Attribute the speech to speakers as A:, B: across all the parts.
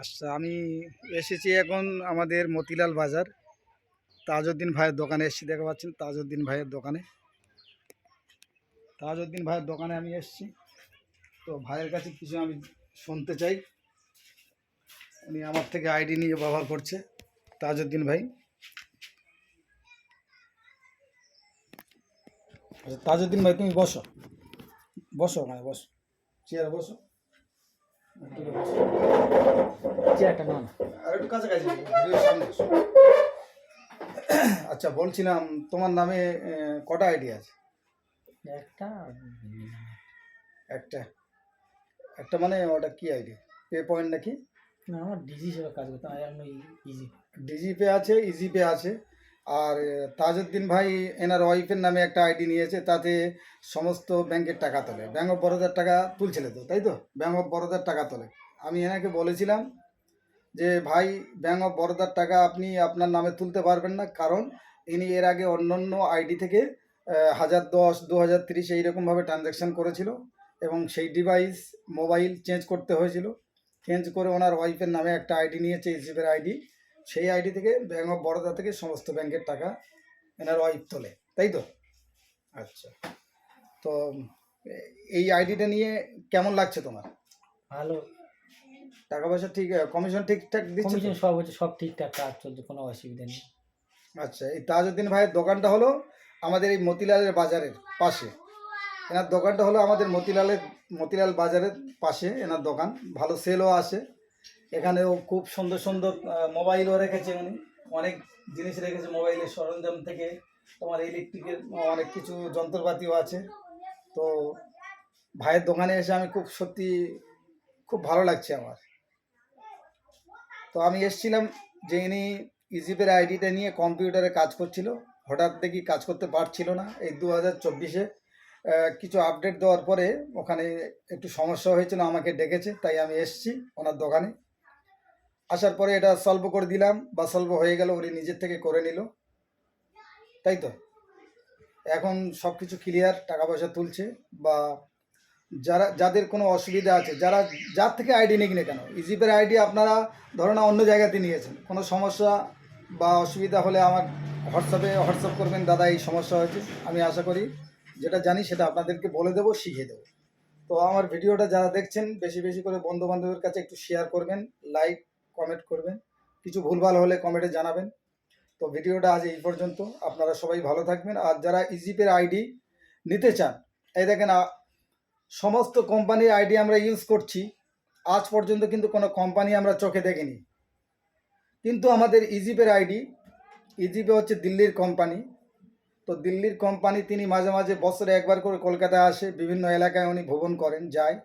A: আচ্ছা আমি এসেছি এখন আমাদের মতিলাল বাজার, তাজউদ্দিন ভাইয়ের দোকানে এসেছি, দেখতে পাচ্ছেন তাজউদ্দিন ভাইয়ের দোকানে। তাজউদ্দিন ভাইয়ের দোকানে আমি এসেছি। তো ভাইয়ের কাছে কিছু আমি শুনতে চাই। উনি আমার থেকে আইডি নিয়ে ব্যবহার করছে, তাজউদ্দিন ভাই। আচ্ছা তাজউদ্দিন ভাই, তুমি বসো। বসো ওখানে বসো। চেয়ারে বসো।
B: চেয়ারটা না না।
A: আর একটু কাছাকাছি আচ্ছা বলছিলাম তোমার নামে কটা আইডি আছে?
B: একটা
A: একটা। একটা মানে ওটা কি আইডি? পে পয়েন্ট নাকি?
B: না আমার ডিজি হিসেবে কাজ করতাম আমি ইজি।
A: ডিজি পে আছে ইজি পে আছে। আর তাজউদ্দিন ভাই এনার ওয়াইফের নামে একটা আইডি নিয়েছে, তাতে সমস্ত ব্যাংকের টাকা তোলে। ব্যাঙ্ক অফ বরোদার টাকা তুলছিলে তো, তাই তো? ব্যাঙ্ক অফ বরোদার টাকা তোলে। আমি এনাকে বলেছিলাম যে, ভাই ব্যাঙ্ক অফ বরোদার টাকা আপনি আপনার নামে তুলতে পারবেন না, কারণ ইনি এর আগে অন্য অন্য আইডি থেকে হাজার দশ, দু হাজার তিরিশ এইরকমভাবে ট্রানজ্যাকশান করেছিল এবং সেই ডিভাইস মোবাইল চেঞ্জ করতে হয়েছিল। চেঞ্জ করে ওনার ওয়াইফের নামে একটা আইডি নিয়েছে ইসিপের আইডি। সেই আইডি থেকে ব্যাঙ্ক অফ বরোদা থেকে সমস্ত ব্যাংকের টাকা এনার ওয়াইফ তোলে তাই তো? আচ্ছা তো এই আইডিটা নিয়ে কেমন লাগছে তোমার?
B: ভালো।
A: টাকা পয়সা ঠিক কমিশন ঠিকঠাক দিচ্ছে
B: কমিশন সব হচ্ছে সব ঠিকঠাক কাজ চলছে কোনো অসুবিধা নেই।
A: আচ্ছা এই তাজউদ্দিন ভাইয়ের দোকানটা হলো আমাদের এই মতিলালের বাজারের পাশে। এনার দোকানটা হলো আমাদের মতিলালের মতিলাল বাজারের পাশে এনার দোকান ভালো সেলও আসে এখানেও খুব সুন্দর সুন্দর মোবাইলও রেখেছে উনি। অনেক জিনিস রেখেছে মোবাইলের সরঞ্জাম থেকে। তোমার ইলেকট্রিকের অনেক কিছু যন্ত্রপাতিও আছে। তো ভাইয়ের দোকানে এসে আমি খুব সত্যি খুব ভালো লাগছে আমার। তো আমি এসেছিলাম যে ইনি ইজিপের আইডিটা নিয়ে কম্পিউটারে কাজ করছিল। হঠাৎ দেখি কাজ করতে পারছিল না। এই দু হাজার চব্বিশে কিছু আপডেট দেওয়ার পরে ওখানে একটু সমস্যা হয়েছিল, আমাকে ডেকেছে, তাই আমি এসেছি ওনার দোকানে। আসার পরে এটা সলভ করে দিলাম, বা সলভ হয়ে গেল, উনি নিজের থেকে করে নিল। তাই তো? এখন সব কিছু ক্লিয়ার টাকা পয়সা তুলছে, বা যারা, যাদের কোনো অসুবিধা আছে, যারা, যার থেকে আইডি নিক না কেন ইজিপের আইডি আপনারা ধরো না অন্য জায়গাতে নিয়েছেন, কোনো সমস্যা বা অসুবিধা হলে আমার হোয়াটসঅ্যাপে হোয়াটসঅ্যাপ করবেন, দাদা, এই সমস্যা হয়েছে আমি আশা করি যেটা জানি সেটা আপনাদেরকে বলে দেবো, শিখিয়ে দেবো। তো আমার ভিডিওটা যারা দেখছেন, বেশি বেশি করে বন্ধু বান্ধবের কাছে একটু শেয়ার করবেন লাইক কমেন্ট করবেন। কিছু ভুলভাল হলে কমেন্টে জানাবেন। তো ভিডিওটা আজ এই পর্যন্ত। আপনারা সবাই ভালো থাকবেন। আর যারা ইজিপের আইডি নিতে চান, এই দেখেন সমস্ত কোম্পানির আইডি আমরা ইউজ করছি। আজ পর্যন্ত কিন্তু কোনো কোম্পানি আমরা চোখে দেখিনি। কিন্তু আমাদের ইজিপের আইডি ইজিপে হচ্ছে দিল্লির কোম্পানি। তো দিল্লির কোম্পানি তিনি মাঝে মাঝে বছরে একবার করে কলকাতায় আসে, বিভিন্ন এলাকায় উনি ভ্রমণ করেন, যায়।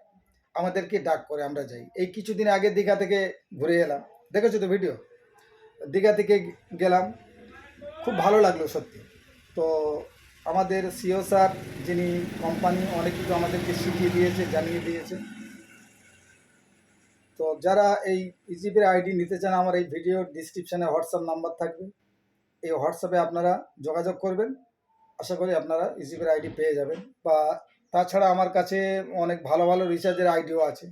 A: আমাদেরকে ডাক করে আমরা যাই। এই কিছুদিন আগে দীঘা থেকে ঘুরে এলাম। দেখেছ তো ভিডিও দীঘা থেকে গেলাম। খুব ভালো লাগল সত্যি। তো আমাদের সিও স্যার, যিনি কোম্পানি, অনেক কিছু আমাদেরকে শিখিয়ে দিয়েছে, জানিয়ে দিয়েছে। তো যারা এই ইজিপির আইডি নিতে চান, আমার এই ভিডিও ডিসক্রিপশানে হোয়াটসঅ্যাপ নাম্বার থাকবে। এই হোয়াটসঅ্যাপে আপনারা যোগাযোগ করবেন। আশা করি আপনারা ইজিপির আইডি পেয়ে যাবেন বা তাছাড়া আমার কাছে অনেক ভালো ভালো রিচার্জের আইডিও আছে।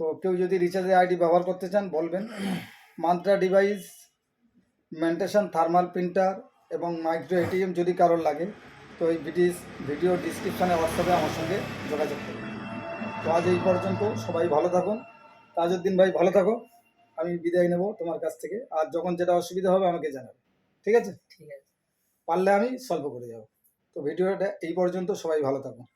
A: তো কেউ যদি রিচার্জের আইডি ব্যবহার করতে চান বলবেন। মান্ত্রা ডিভাইস, মেন্টেশন থার্মাল প্রিন্টার এবং মাইক্রো এটিএম যদি কারোর লাগে, তো এই ভিডিও ভিডিও ডিসক্রিপশানে হোয়াটসঅ্যাপে আমার সঙ্গে যোগাযোগ করুন। তো আজ এই পর্যন্ত সবাই ভালো থাকুন। তাজউদ্দিন ভাই, ভালো থাকো। আমি বিদায় নেব তোমার কাছ থেকে। আর যখন যেটা অসুবিধা হবে আমাকে জানাবে। ঠিক আছে?
B: ঠিক আছে।
A: পারলে আমি সলভ করে যাব। তো ভিডিওটা এই পর্যন্ত সবাই ভালো থাকুন